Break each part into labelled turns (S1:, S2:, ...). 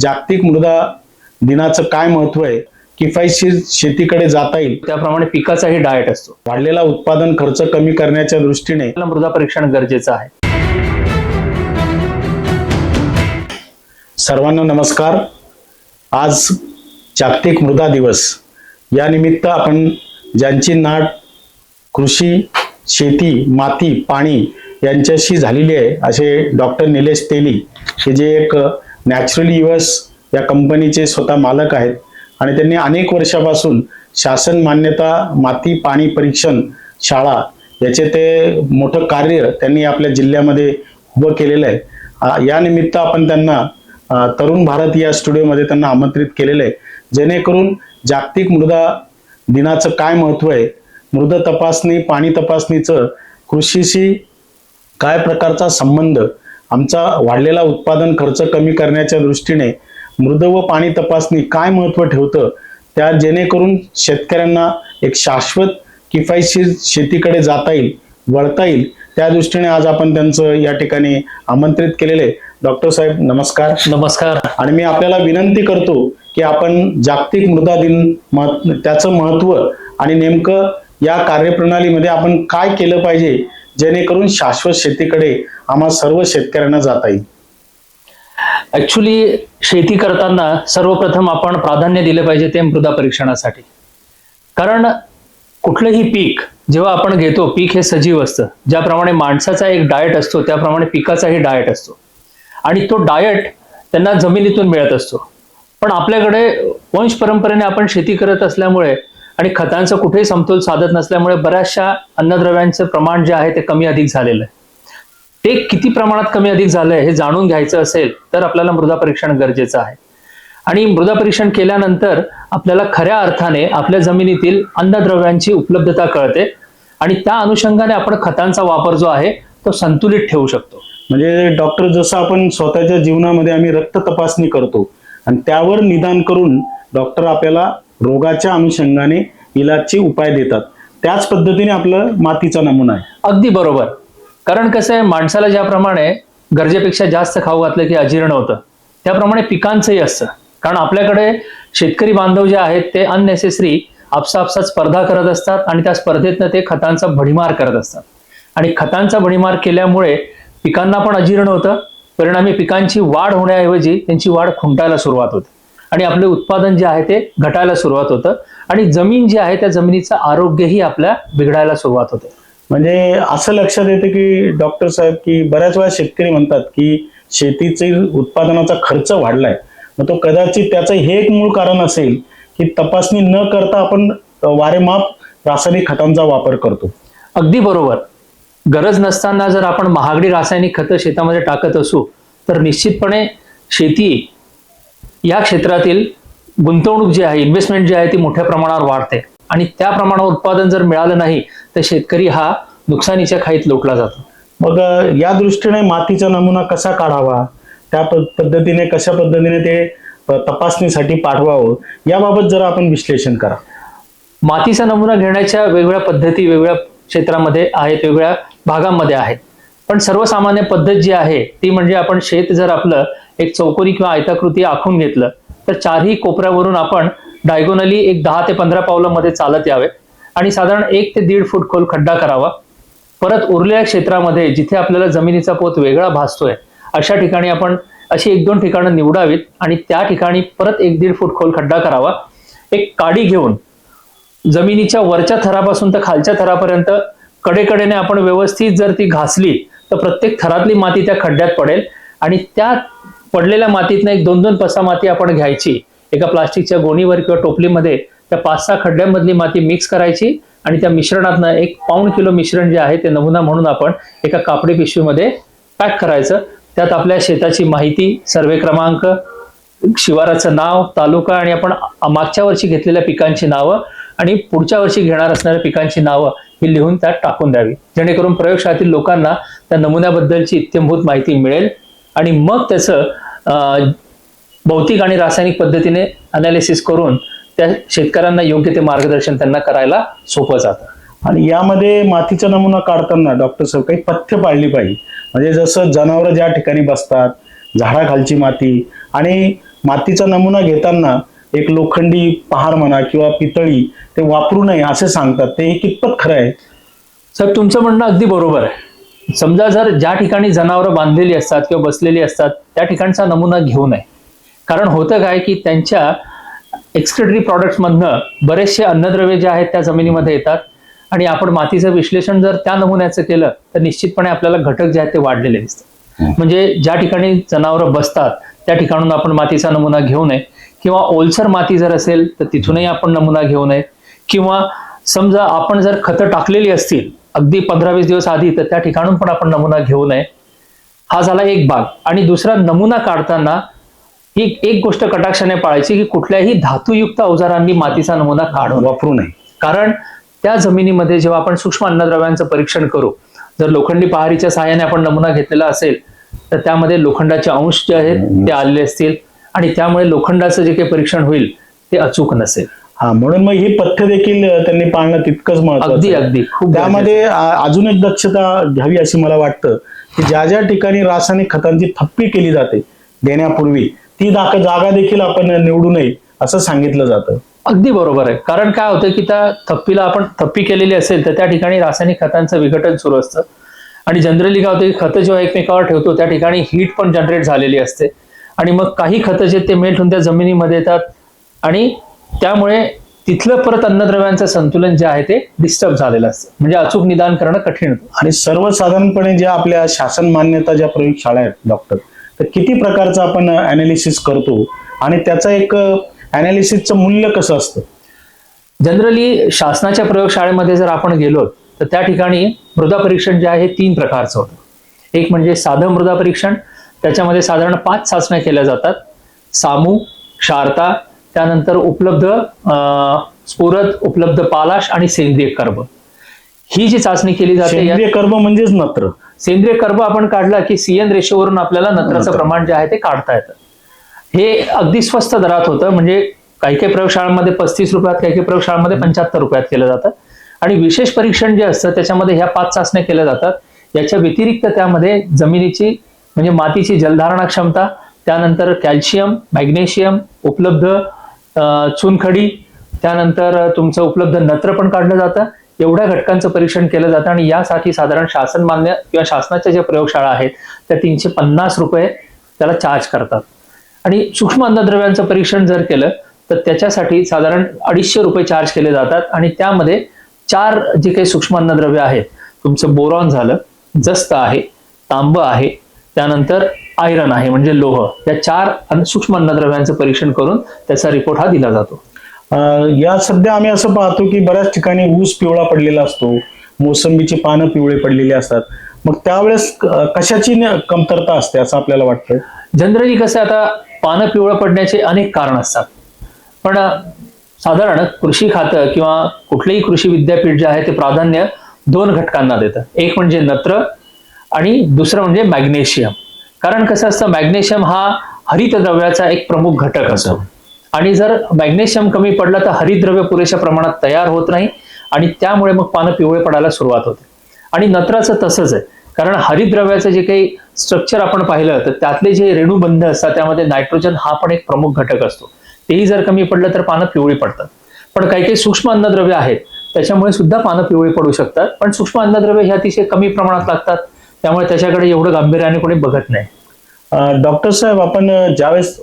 S1: जागतिक मृदा दिनाचं काय महत्त्व आहे किफायतशीर शेतीकडे जाता येईल
S2: त्याप्रमाणे पिकाचाही डाएट असतो.
S1: वाढलेला उत्पादन खर्च कमी करण्याच्या दृष्टीने
S2: मृदा परीक्षण गरजेचं आहे.
S1: सर्वांना नमस्कार. आज जागतिक मृदा दिवस. या निमित्त आपण ज्यांची नाट कृषी शेती माती पाणी यांच्याशी झालेली आहे असे डॉक्टर निलेश तेली हे जे एक नॅचरली युएस या कंपनीचे स्वतः मालक आहेत. आणि त्यांनी अनेक वर्षापासून शासन मान्यता माती पाणी परीक्षण शाळा याचे ते मोठं कार्य त्यांनी आपल्या जिल्ह्यामध्ये उभं केलेलं आहे. यानिमित्त या निमित्त आपण त्यांना तरुण भारत या स्टुडिओमध्ये त्यांना आमंत्रित केलेलं आहे. जेणेकरून जागतिक मृदा दिनाचं काय महत्त्व आहे? मृद तपासणी पाणी तपासणीचं कृषीशी काय प्रकारचा संबंध? आमचा वाढलेला उत्पादन खर्च कमी करण्याच्या दृष्टीने मृद व पाणी तपासणी काय महत्त्व ठेवतं? त्या जेणेकरून शेतकऱ्यांना एक शाश्वत किफायतशीर शेतीकडे जाता येईल वळता येईल. त्या दृष्टीने आज आपण त्यांचं या ठिकाणी आमंत्रित केलेले. डॉक्टर साहेब नमस्कार.
S2: नमस्कार.
S1: आणि मी आपल्याला विनंती करतो की आपण जागतिक मृदा दिन त्याचं महत्त्व आणि नेमकं या कार्यप्रणालीमध्ये आपण काय केलं पाहिजे जेणेकरून शाश्वत शेतीकडे आम्हा सर्व शेतकऱ्यांना जाता येईल.
S2: ऍक्च्युली शेती करताना सर्वप्रथम आपण प्राधान्य दिलं पाहिजे ते मृदा परीक्षणासाठी. कारण कुठलंही पीक जेव्हा आपण घेतो पीक हे सजीव असतं. ज्याप्रमाणे माणसाचा एक डाएट असतो त्याप्रमाणे पिकाचाही डाएट असतो. आणि तो डाएट त्यांना जमिनीतून मिळत असतो. पण आपल्याकडे वंश परंपरेने आपण शेती करत असल्यामुळे आणि खतांचं कुठेही समतोल साधत नसल्यामुळे बऱ्याचशा अन्नद्रव्यांचं प्रमाण जे आहे ते कमी अधिक झालेलं आहे. ते किती प्रमाणात कमी अधिक झालंय हे जाणून घ्यायचं असेल तर आपल्याला मृदा परीक्षण गरजेचं आहे. आणि मृदा परीक्षण केल्यानंतर आपल्याला खऱ्या अर्थाने आपल्या जमिनीतील अन्नद्रव्यांची उपलब्धता कळते आणि त्या अनुषंगाने आपण खतांचा वापर जो आहे तो संतुलित ठेवू शकतो.
S1: म्हणजे डॉक्टर जसं आपण स्वतःच्या जीवनामध्ये आम्ही रक्त तपासणी करतो आणि त्यावर निदान करून डॉक्टर आपल्याला रोगाच्या अनुषंगाने इलाजचे उपाय देतात. त्याच पद्धतीने आपलं मातीचा नमुना आहे.
S2: अगदी बरोबर. कारण कसं आहे माणसाला ज्याप्रमाणे गरजेपेक्षा जास्त खाऊ घातलं की अजीर्ण होतं त्याप्रमाणे पिकांचंही असतं. कारण आपल्याकडे शेतकरी बांधव जे आहेत ते अननेसेसरी आपसापसात स्पर्धा करत असतात आणि त्या स्पर्धेतनं ते खतांचा भडीमार करत असतात. आणि खतांचा भडीमार केल्यामुळे पिकांना पण अजीर्ण होतं. परिणामी पिकांची वाढ होण्याऐवजी त्यांची वाढ खुंटायला सुरुवात होते. आणि आपले उत्पादन जे आहे ते घटायला सुरुवात होतं. आणि जमीन जी आहे त्या जमिनीचं आरोग्यही आपल्या बिघडायला सुरुवात होते.
S1: म्हणजे असं लक्षात येतं की डॉक्टर साहेब की बऱ्याच वेळा शेतकरी म्हणतात की शेतीचे उत्पादनाचा खर्च वाढलाय. मग तो कदाचित त्याचं हे एक मूळ कारण असेल की तपासणी न करता आपण वारेमाप रासायनिक खतांचा वापर करतो.
S2: अगदी बरोबर. गरज नसताना जर आपण महागडी रासायनिक खतं शेतामध्ये टाकत असू तर निश्चितपणे शेती या क्षेत्रातील गुंतवणूक जी आहे इन्व्हेस्टमेंट जी आहे ती मोठ्या प्रमाणावर वाढते. आणि त्या प्रमाणावर उत्पादन जर मिळालं नाही तर शेतकरी हा नुकसानीच्या खाईत लोटला जातो.
S1: मग या दृष्टीने मातीचा नमुना कसा काढावा? त्या पद्धतीने कशा पद्धतीने ते तपासणीसाठी पाठवावं? याबाबत जरा आपण विश्लेषण करा.
S2: मातीचा नमुना घेण्याच्या वेगवेगळ्या पद्धती वेगवेगळ्या क्षेत्रामध्ये आहेत वेगवेगळ्या भागांमध्ये आहेत. पण सर्वसामान्य पद्धत जी आहे ती म्हणजे आपण शेत जर आपलं एक चौकोनी किंवा आयताकृती आखून घेतलं तर चारही कोपऱ्यावरून आपण डायगोनली एक दहा ते पंधरा पावलं मध्ये चालत यावे. आणि साधारण एक ते दीड फूट खोल खड्डा करावा. परत उरलेल्या क्षेत्रामध्ये जिथे आपल्याला जमिनीचा पोत वेगळा भासतोय अशा ठिकाणी आपण अशी एक दोन ठिकाणं निवडावीत आणि त्या ठिकाणी परत एक दीड फूट खोल खड्डा करावा. एक काडी घेऊन जमिनीच्या वरच्या थरापासून तर खालच्या थरापर्यंत कडेकडेने आपण व्यवस्थित जर ती घासली तर प्रत्येक थरातली माती त्या खड्ड्यात पडेल आणि त्या पडलेल्या मातीतनं एक दोन दोन पसा माती आपण घ्यायची. एका प्लास्टिकच्या गोणीवर किंवा टोपलीमध्ये त्या पाच सहा खड्ड्यांमधली माती मिक्स करायची आणि त्या मिश्रणातनं एक पाऊण किलो मिश्रण जे आहे ते नमुना म्हणून आपण एका कापडी पिशवीमध्ये पॅक करायचं. त्यात आपल्या शेताची माहिती सर्वे क्रमांक शिवाराचं नाव तालुका आणि आपण मागच्या वर्षी घेतलेल्या पिकांची नावं आणि पुढच्या वर्षी घेणार असणाऱ्या पिकांची नावं ही लिहून त्यात टाकून द्यावी. जेणेकरून प्रयोगशाळेतील लोकांना त्या नमुन्याबद्दलची इत्यंभूत माहिती मिळेल. आणि मग त्याचं भौतिक आणि रासायनिक पद्धतीने अनालिसिस करून त्या शेतकऱ्यांना योग्य ते मार्गदर्शन त्यांना करायला सोपं जातं.
S1: आणि यामध्ये मातीचा नमुना काढताना डॉक्टर साहेब काही पथ्य पाळली पाहिजे. म्हणजे जसं जनावरं ज्या ठिकाणी बसतात झाडाखालची माती आणि मातीचा नमुना घेताना एक लोखंडी पहार म्हणा किंवा पितळी ते वापरू नये असे सांगतात. ते हे कितपत खरं आहे?
S2: साहेब तुमचं म्हणणं अगदी बरोबर आहे. समजा जर ज्या ठिकाणी जनावरं बांधलेली असतात किंवा बसलेली असतात त्या ठिकाणचा नमुना घेऊ नये. कारण होतं काय की त्यांच्या एक्सक्रेटरी प्रॉडक्ट्समधनं बरेचसे अन्नद्रव्य जे आहेत त्या जमिनीमध्ये येतात. आणि आपण मातीचं विश्लेषण जर त्या नमुन्याचं केलं तर निश्चितपणे आपल्याला घटक जे आहेत ते वाढलेले दिसतात. म्हणजे ज्या ठिकाणी जनावरं बसतात त्या ठिकाणून आपण मातीचा नमुना घेऊ नये. किंवा ओलसर माती जर असेल तर तिथूनही आपण नमुना घेऊ नये. किंवा समजा आपण जर खतं टाकलेली असतील अगदी पंधरा वीस दिवस आधी तर त्या ठिकाणून पण आपण नमुना घेऊ नये. हा झाला एक भाग. आणि दुसरा नमुना काढताना ही एक गोष्ट कटाक्षाने पाळायची की कुठल्याही धातुयुक्त अवजारांनी मातीचा नमुना काढू नये.
S1: वापरू नये.
S2: कारण त्या जमिनीमध्ये जेव्हा आपण सूक्ष्म अन्नद्रव्यांचं परीक्षण करू जर लोखंडी पहारीच्या सहाय्याने आपण नमुना घेतलेला असेल तर त्यामध्ये लोखंडाचे अंश जे आहेत ते आलेले असतील. आणि त्यामुळे लोखंडाचं जे काही परीक्षण होईल ते अचूक नसेल.
S1: हा म्हणून मग ही पथ्य देखील त्यांनी पाळणं तितकंच महत्वाचं
S2: अगदी
S1: आहे.
S2: अगदी. खूप
S1: त्यामध्ये अजून एक दक्षता घ्यावी अशी मला वाटतं की ज्या ज्या ठिकाणी रासायनिक खतांची थप्पी केली जाते देण्यापूर्वी ती दाख- जागा देखील आपण निवडू नये असं सांगितलं जातं.
S2: अगदी बरोबर आहे. कारण काय होतं की त्या थप्पीला आपण थप्पी केलेली असेल तर त्या ठिकाणी रासायनिक खतांचं विघटन सुरू असतं. आणि जनरली काय होतं की खतं जेव्हा एकमेकावर ठेवतो त्या ठिकाणी हीट पण जनरेट झालेली असते. आणि मग काही खतं जे ते मेल्ट होऊन त्या जमिनीमध्ये येतात. आणि त्यामुळे तिथलं परत अन्नद्रव्यांचं संतुलन जे आहे ते डिस्टर्ब झालेलं असतं. म्हणजे अचूक निदान करणं कठीण होतं.
S1: आणि सर्वसाधारणपणे ज्या आपल्या शासन मान्यता ज्या प्रयोगशाळा आहेत डॉक्टर तर किती प्रकारचं आपण अनालिसिस करतो आणि त्याचं एक अनालिसिसचं मूल्य कसं असतं?
S2: जनरली शासनाच्या प्रयोगशाळेमध्ये जर आपण गेलो तर त्या ठिकाणी मृदा परीक्षण जे आहे हे तीन प्रकारचं होतं. एक म्हणजे साधं मृदा परीक्षण त्याच्यामध्ये साधारण पाच चाचण्या केल्या जातात. सामू क्षारता त्यानंतर उपलब्ध स्फुरद उपलब्ध पालाश आणि सेंद्रिय कर्ब. ही जी चाचणी केली जाते
S1: सेंद्रिय कर्म म्हणजेच नत्र.
S2: सेंद्रिय कर्ब आपण काढला की सीएन रेशोवरून आपल्याला नत्राचं
S1: नत्र.
S2: प्रमाण जे आहे ते काढता येतं. हे अगदी स्वस्त दरात होतं म्हणजे काही काही प्रयोगशाळांमध्ये पस्तीस रुपयात काही काही प्रयोगशाळांमध्ये पंच्याहत्तर रुपयात केलं जातं. आणि विशेष परीक्षण जे असतं त्याच्यामध्ये ह्या पाच चाचण्या केल्या जातात. याच्या व्यतिरिक्त त्यामध्ये जमिनीची म्हणजे मातीची जलधारणा क्षमता त्यानंतर कॅल्शियम मॅग्नेशियम उपलब्ध चुनखडी त्यानंतर तुमचं उपलब्ध नत्र पण काढलं जातं. एवढ्या घटकांचं परीक्षण केलं जातं आणि यासाठी साधारण शासन मान्य किंवा शासनाच्या ज्या प्रयोगशाळा आहेत त्या तीनशे पन्नास रुपये त्याला चार्ज करतात. आणि सूक्ष्म अन्नद्रव्यांचं परीक्षण जर केलं तर त्याच्यासाठी साधारण अडीचशे रुपये चार्ज केले जातात आणि त्यामध्ये चार जे काही सूक्ष्म अन्नद्रव्य आहेत तुमचं बोरॉन झालं जस्त आहे तांब आहे त्यानंतर आयरन आहे म्हणजे लोह. या चार सूक्ष्म अन्नद्रव्यांचं परीक्षण करून त्याचा रिपोर्ट हा दिला जातो.
S1: या सध्या आम्ही असं पाहतो की बऱ्याच ठिकाणी ऊस पिवळा पडलेला असतो मोसंबीची पानं पिवळे पडलेली असतात. मग त्यावेळेस कशाची कमतरता असते असं आपल्याला वाटतं
S2: जनरली कसं आता पानं पिवळं पडण्याचे अनेक कारण असतात. पण साधारण कृषी खातं किंवा कुठलेही कृषी विद्यापीठ जे आहे ते प्राधान्य दोन घटकांना देतं. एक म्हणजे नत्र आणि दुसरं म्हणजे मॅग्नेशियम. कारण कसं असतं मॅग्नेशियम हा हरितद्रव्याचा एक प्रमुख घटक असतो. आणि जर मॅग्नेशियम कमी पडलं तर हरितद्रव्य पुरेशा प्रमाणात तयार होत नाही आणि त्यामुळे मग पानं पिवळे पडायला सुरुवात होते. आणि नत्राचं तसंच आहे. कारण हरितद्रव्याचं जे काही स्ट्रक्चर आपण पाहिलं तर त्यातले जे रेणुबंध असतात त्यामध्ये नायट्रोजन हा पण एक प्रमुख घटक असतो. तेही जर कमी पडलं तर पानं पिवळी पडतात. पण काही काही सूक्ष्म अन्नद्रव्य आहेत त्याच्यामुळे सुद्धा पानं पिवळी पडू शकतात. पण सूक्ष्म अन्नद्रव्य हे अतिशय कमी प्रमाणात लागतात. त्यामुळे त्याच्याकडे एवढं गांभीर्याने कोणी बघत नाही.
S1: डॉक्टर साहेब आपण ज्यावेळेस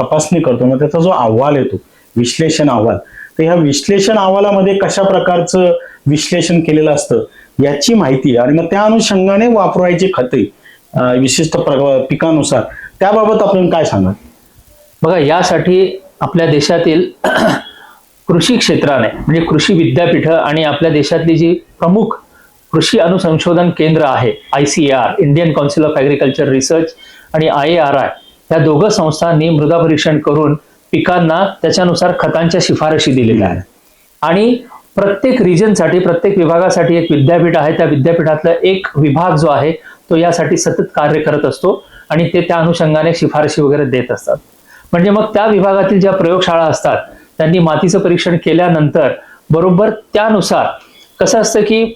S1: तपासणी करतो ना त्याचा जो अहवाल येतो विश्लेषण अहवाल तर ह्या विश्लेषण अहवालामध्ये कशा प्रकारचं विश्लेषण केलेलं असतं याची माहिती आणि मग त्या अनुषंगाने वापरायची खते विशिष्ट प्र- पिकानुसार त्याबाबत आपण काय सांगा
S2: बघा यासाठी आपल्या देशातील कृषी क्षेत्राने म्हणजे कृषी विद्यापीठ आणि आपल्या देशातली जी प्रमुख कृषी अनुसंशोधन केंद्र आहे I C R Indian council of agriculture research आणि आय आर आय या दोघं संस्थांनी मृदा परीक्षण करून पिकांना त्याच्यानुसार खतांच्या शिफारशी दिलेल्या आहेत. आणि प्रत्येक रिजनसाठी प्रत्येक विभागासाठी एक विद्यापीठ आहे. त्या विद्यापीठातला एक विभाग जो आहे तो यासाठी सतत कार्य करत असतो आणि ते त्या अनुषंगाने शिफारशी वगैरे देत असतात. म्हणजे मग त्या विभागातील ज्या प्रयोगशाळा असतात त्यांनी मातीचं परीक्षण केल्यानंतर बरोबर त्यानुसार कसं असतं की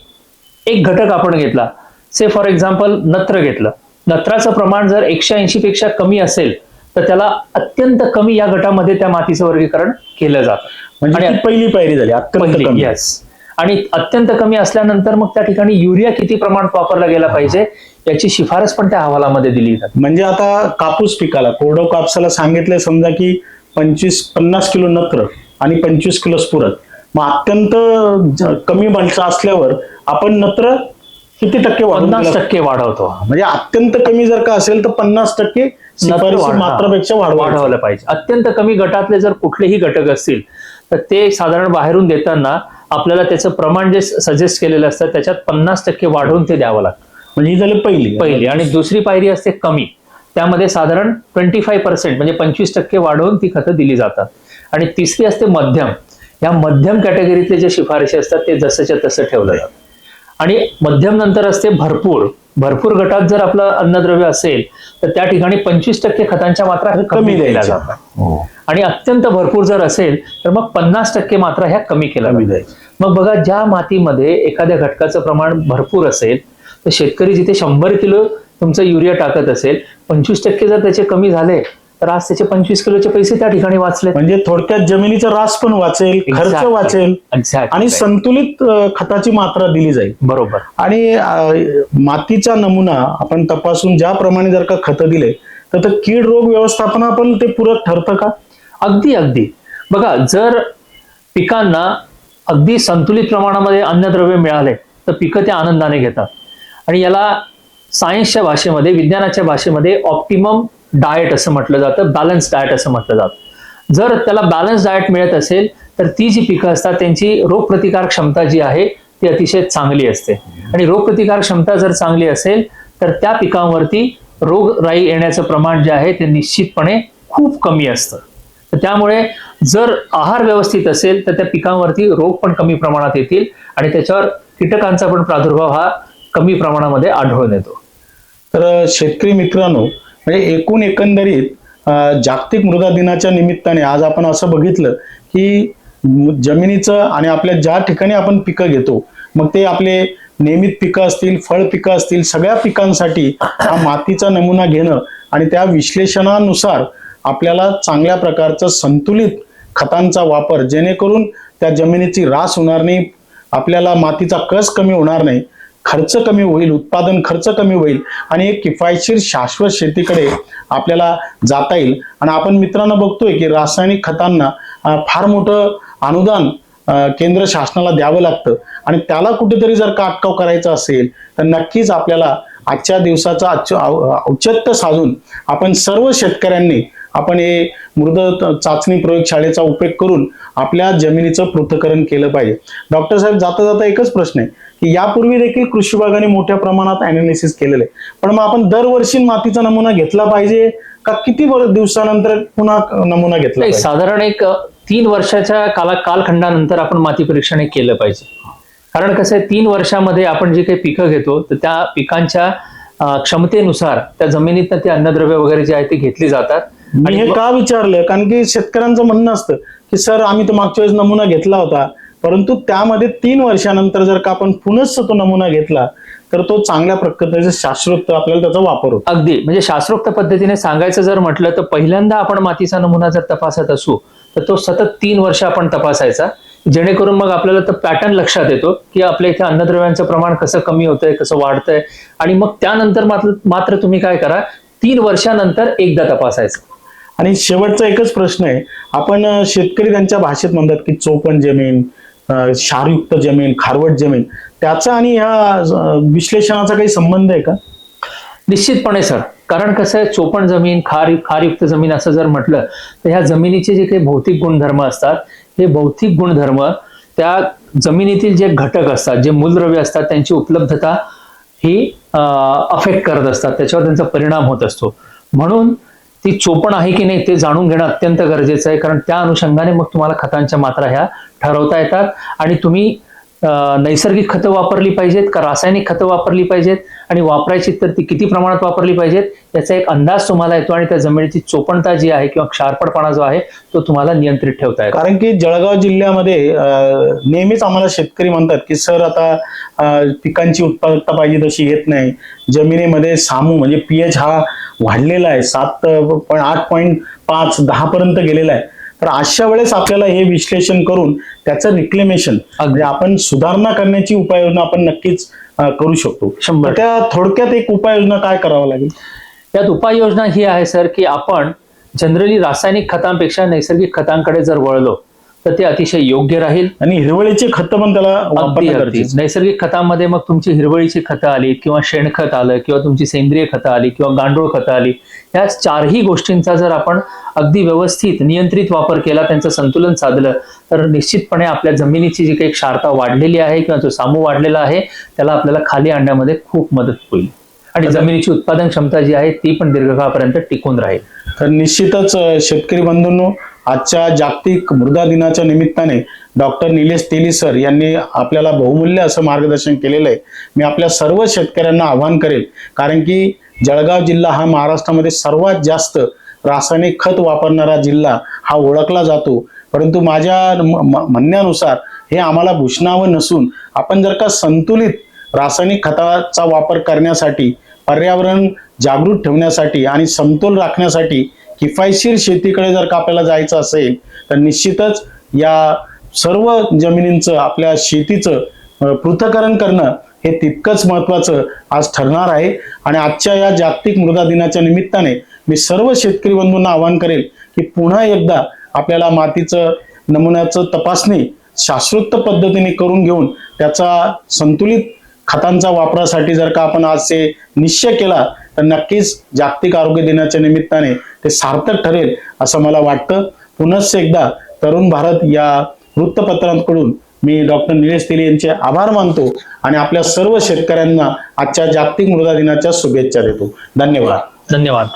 S2: एक घटक आपण घेतला. से फॉर एक्झाम्पल नत्र घेतलं. नत्राचं प्रमाण जर एकशे ऐंशी पेक्षा कमी असेल तर त्याला अत्यंत कमी या गटामध्ये त्या मातीचं वर्गीकरण केलं जातं.
S1: म्हणजे
S2: आणि
S1: पहिली पायरी झाली अत्यंत
S2: येस आणि अत्यंत कमी असल्यानंतर मग त्या ठिकाणी युरिया किती प्रमाणात वापरला गेला पाहिजे याची शिफारस पण त्या अहवालामध्ये दिली जाते.
S1: म्हणजे आता कापूस पिकाला कोरडो कापसाला सांगितलंय समजा की पंचवीस पन्नास किलो नत्र आणि पंचवीस किलो स्फुरत मग अत्यंत कमी माणसं असल्यावर आपण नत्र किती टक्के वाढवून
S2: पन्नास
S1: दिलं?
S2: टक्के वाढवतो.
S1: म्हणजे अत्यंत कमी जर का असेल तर पन्नास टक्के शिफारसी मात्रापेक्षा
S2: वाढवलं पाहिजे. अत्यंत कमी गटातले जर कुठलेही घटक असतील तर ते साधारण बाहेरून देताना आपल्याला त्याचं प्रमाण जे सजेस्ट केलेलं असतं त्याच्यात पन्नास टक्के वाढवून ते द्यावं लागतं.
S1: म्हणजे ही झाली पहिली.
S2: पहिली. आणि दुसरी पायरी असते कमी. त्यामध्ये साधारण ट्वेंटी फाईव्ह पर्सेंट म्हणजे पंचवीस टक्के वाढवून ती खतं दिली जातात. आणि तिसरी असते मध्यम. या मध्यम कॅटेगरीतले जे शिफारशी असतात ते जसंच्या तसं ठेवलं जातं. आणि मध्यम नंतर असते भरपूर भरपूर गटात जर आपलं अन्नद्रव्य असेल तर त्या ठिकाणी पंचवीस टक्के खतांच्या मात्रा कमी
S1: द्यायच्या.
S2: जातात
S1: हो.
S2: आणि अत्यंत भरपूर जर असेल तर मग पन्नास टक्के मात्रा ह्या कमी केल्या. मग बघा ज्या मातीमध्ये एखाद्या घटकाचं प्रमाण भरपूर असेल तर शेतकरी जिथे शंभर किलो तुमचं युरिया टाकत असेल पंचवीस टक्के जर त्याचे कमी झाले तर आज त्याचे पंचवीस किलोचे पैसे त्या ठिकाणी वाचले
S1: म्हणजे थोडक्यात जमिनीचा रास पण वाचेल खर्च
S2: Exactly.
S1: वाचेल
S2: Exactly.
S1: आणि संतुलित अं, खताची मात्रा दिली जाईल.
S2: बरोबर.
S1: आणि अं, मातीचा नमुना आपण तपासून ज्याप्रमाणे जर का खतं दिले तर ते कीड रोग व्यवस्थापन आपण ते पूरक ठरतं का?
S2: अगदी अगदी. बघा जर पिकांना अगदी संतुलित प्रमाणामध्ये अन्नद्रव्य मिळाले तर पिकं ते आनंदाने घेतात. आणि याला सायन्सच्या भाषेमध्ये विज्ञानाच्या भाषेमध्ये ऑप्टिमम डाएट असं म्हटलं जातं बॅलन्स डाएट असं म्हटलं जातं. जर त्याला बॅलन्स डाएट मिळत असेल तर ती जी पिकं असतात त्यांची रोगप्रतिकार क्षमता जी आहे ती अतिशय चांगली असते. आणि रोगप्रतिकार क्षमता जर चांगली असेल तर त्या पिकांवरती रोगराई येण्याचं प्रमाण जे आहे ते निश्चितपणे खूप कमी असतं. तर त्यामुळे जर आहार व्यवस्थित असेल तर त्या पिकांवरती रोग पण कमी प्रमाणात येतील आणि त्याच्यावर कीटकांचा पण प्रादुर्भाव हा कमी प्रमाणामध्ये आढळून येतो.
S1: तर शेतकरी मित्रांनो म्हणजे एकूण एकंदरीत जागतिक मृदा दिनाच्या निमित्ताने आज आपण असं बघितलं की जमिनीचं आणि आपल्या ज्या ठिकाणी आपण पिकं घेतो मग ते आपले नियमित पिकं असतील फळ पिकं असतील सगळ्या पिकांसाठी हा मातीचा नमुना घेणं आणि त्या विश्लेषणानुसार आपल्याला चांगल्या प्रकारचं संतुलित खतांचा वापर जेणेकरून त्या जमिनीची रास होणार नाही आपल्याला मातीचा कस कमी होणार नाही खर्च कमी होईल उत्पादन खर्च कमी होईल आणि एक किफायतशीर शाश्वत शेतीकडे आपल्याला जाता येईल. आणि आपण मित्रांनो बघतोय की रासायनिक खतांना फार मोठं अनुदान केंद्र शासनाला द्यावं लागतं. आणि त्याला कुठेतरी जर का अटकाव करायचा असेल तर नक्कीच आपल्याला आजच्या दिवसाचा औचित्य साधून आपण सर्व शेतकऱ्यांनी आपण हे मृद चाचणी प्रयोगशाळेचा उपयोग करून आपल्या जमिनीचं पृथक्करण केलं पाहिजे. डॉक्टर साहेब जाता जाता एकच प्रश्न आहे की यापूर्वी देखील कृषी विभागाने मोठ्या प्रमाणात अनालिसिस केलेलं आहे. पण मग आपण दरवर्षी मातीचा नमुना घेतला पाहिजे का किती दिवसानंतर पुन्हा नमुना घेतला
S2: साधारण एक तीन वर्षाच्या काला कालखंडानंतर आपण माती परीक्षण हे केलं पाहिजे. कारण कसं आहे तीन वर्षामध्ये आपण जे काही पिकं घेतो तर त्या पिकांच्या क्षमतेनुसार त्या जमिनीतनं ते अन्नद्रव्य वगैरे जे आहे ते घेतली जातात. आणि
S1: हे का विचारलं कारण की शेतकऱ्यांचं म्हणणं असतं की सर आम्ही तर मागच्या वेळेस नमुना घेतला होता. परंतु त्यामध्ये तीन वर्षानंतर जर का आपण पुनश्च तो नमुना घेतला तर तो चांगल्या प्रकारचा शास्त्रोक्त आपल्याला त्याचा वापर होतो.
S2: अगदी. म्हणजे शास्त्रोक्त पद्धतीने सांगायचं जर म्हटलं तर पहिल्यांदा आपण मातीचा नमुना जर तपासत असू तर तो सतत तीन वर्ष आपण तपासायचा. जेणेकरून मग आपल्याला तर पॅटर्न लक्षात येतो की आपल्या इथे अन्नद्रव्यांचं प्रमाण कसं कमी होतंय कसं वाढतंय. आणि मग त्यानंतर मात्र मात्र तुम्ही काय करा तीन वर्षानंतर एकदा तपासायचं.
S1: आणि शेवटचा एकच प्रश्न आहे. आपण शेतकरी त्यांच्या भाषेत म्हणतात की चोपण जमीन क्षारयुक्त जमीन खारवट जमीन. त्याचा आणि ह्या विश्लेषणाचा काही संबंध आहे का?
S2: निश्चितपणे सर. कारण कसं आहे चोपण जमीन खार खारयुक्त जमीन असं जर म्हटलं तर ह्या जमिनीचे जे काही भौतिक गुणधर्म असतात हे भौतिक गुणधर्म त्या जमिनीतील जे घटक असतात जे मूलद्रव्य असतात त्यांची उपलब्धता ही अफेक्ट करत असतात. त्याच्यावर त्यांचा परिणाम होत असतो. म्हणून ती चोपण आहे की नाही ते जाणून घेणं अत्यंत गरजेचं आहे. कारण त्या अनुषंगाने मग तुम्हाला खतांच्या मात्रा ह्या ठरवता येतात. आणि तुम्ही नैसर्गिक खतं वापरली पाहिजेत का रासायनिक खतं वापरली पाहिजेत आणि वापरायची तर ती किती प्रमाणात वापरली पाहिजेत याचा एक अंदाज तुम्हाला येतो आणि त्या जमिनीची चोपणता जी आहे किंवा क्षारपडपणा जो आहे तो तुम्हाला नियंत्रित ठेवता येतो.
S1: कारण की जळगाव जिल्ह्यामध्ये नेहमीच आम्हाला शेतकरी म्हणतात की सर आता पिकांची उत्पादकता पाहिजे तशी येत नाही. जमिनीमध्ये सामू म्हणजे पीएच हा वाढलेला आहे. सात पॉईंट आठ पॉईंट पाच दहा पर्यंत गेलेला आहे. तर अशा वेळेस आपल्याला हे विश्लेषण करून त्याचं रिक्लेमेशन म्हणजे आपण सुधारणा करण्याची उपाययोजना आपण नक्कीच करू शकतो.
S2: शंभर
S1: त्या थोडक्यात एक उपाययोजना काय करावं लागेल?
S2: यात उपाययोजना ही आहे सर की आपण जनरली रासायनिक खतांपेक्षा नैसर्गिक खतांकडे जर वळलो तर ते अतिशय योग्य राहील.
S1: आणि हिरवळीचे खत पण त्याला
S2: अगदी अगदी. नैसर्गिक खतामध्ये मग तुमची हिरवळीची खतं आली किंवा शेणखत आलं किंवा तुमची सेंद्रिय खतं आली किंवा गांडूळ खतं आली या चारही गोष्टींचा जर आपण अगदी व्यवस्थित नियंत्रित वापर केला त्यांचं संतुलन साधलं तर निश्चितपणे आपल्या जमिनीची जी काही क्षारता वाढलेली आहे किंवा जो सामू वाढलेला आहे त्याला आपल्याला खाली आणण्यामध्ये खूप मदत होईल. आणि जमिनीची उत्पादन क्षमता जी आहे ती पण दीर्घकाळापर्यंत टिकून राहील.
S1: तर निश्चितच अ, शेतकरी बंधूंनो आजच्या जागतिक मृदा दिनाच्या निमित्ताने डॉक्टर निलेश तेली सर यांनी आपल्याला बहुमूल्य असं मार्गदर्शन केलेलं आहे मी आपल्या सर्व शेतकऱ्यांना आवाहन करेल कारण की जळगाव जिल्हा हा महाराष्ट्रामध्ये सर्वात जास्त रासायनिक खत वापरणारा जिल्हा हा ओळखला जातो. परंतु माझ्या म- म- म्हणण्यानुसार हे आम्हाला भूषणावं नसून आपण जर का संतुलित रासायनिक खताचा वापर करण्यासाठी पर्यावरण जागृत ठेवण्यासाठी आणि समतोल राखण्यासाठी किफायतशीर शेतीकडे जर का आपल्याला जायचं असेल तर निश्चितच या सर्व जमिनींचं आपल्या शेतीचं पृथकरण पृथक्करण करणं हे तितकंच महत्वाचं आज ठरणार आहे. आणि आजच्या या जागतिक मृदा दिनाच्या निमित्ताने मी सर्व शेतकरी बंधूंना आवाहन करेल की पुन्हा एकदा आपल्याला मातीचं नमुन्याचं तपासणी शास्त्रोक्त पद्धतीने करून घेऊन त्याचा संतुलित खतांचा वापरासाठी जर का आपण आज ते निश्चय केला तर नक्कीच जागतिक आरोग्य दिनाच्या निमित्ताने ते सार्थक ठरेल असं मला वाटतं. पुनश्च एकदा तरुण भारत या वृत्तपत्रांकडून मी डॉक्टर निलेश तेली यांचे आभार मानतो आणि आपल्या सर्व शेतकऱ्यांना आजच्या जागतिक मृदा दिनाच्या शुभेच्छा देतो. धन्यवाद.
S2: धन्यवाद.